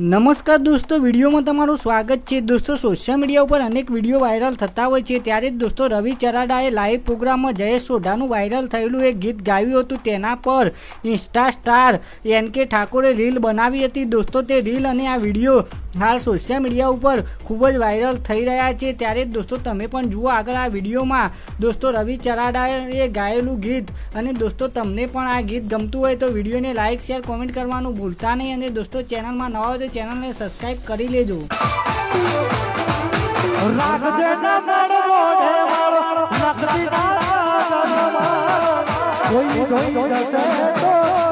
નમસ્કાર દોસ્તો, વિડીયોમાં તમારું સ્વાગત છે. દોસ્તો સોશિયલ મીડિયા ઉપર અનેક વીડિયો વાયરલ થતા હોય છે. ત્યારે જ દોસ્તો, રવિ ચરાડાએ લાઈવ પ્રોગ્રામમાં જયેશ સોઢાનું વાયરલ થયેલું એક ગીત ગાયું હતું તેના પર ઇન્સ્ટા સ્ટાર એન કે ઠાકોરે રીલ બનાવી હતી. દોસ્તો, તે રીલ અને આ વીડિયો હાલ સોશિયલ મીડિયા ઉપર ખૂબ જ વાયરલ થઈ રહ્યા છે. ત્યારે દોસ્તો, તમે પણ જુઓ આગળ આ વિડીયોમાં. દોસ્તો, રવિ ચરાડાએ ગાયેલું ગીત. અને દોસ્તો, તમને પણ આ ગીત ગમતું હોય તો વિડીયોને લાઇક શેર કોમેન્ટ કરવાનું ભૂલતા નહીં. અને દોસ્તો ચેનલમાં નવા હોય તો ચેનલને સબસ્ક્રાઈબ કરી લેજો. કોઈ જોઈ જશે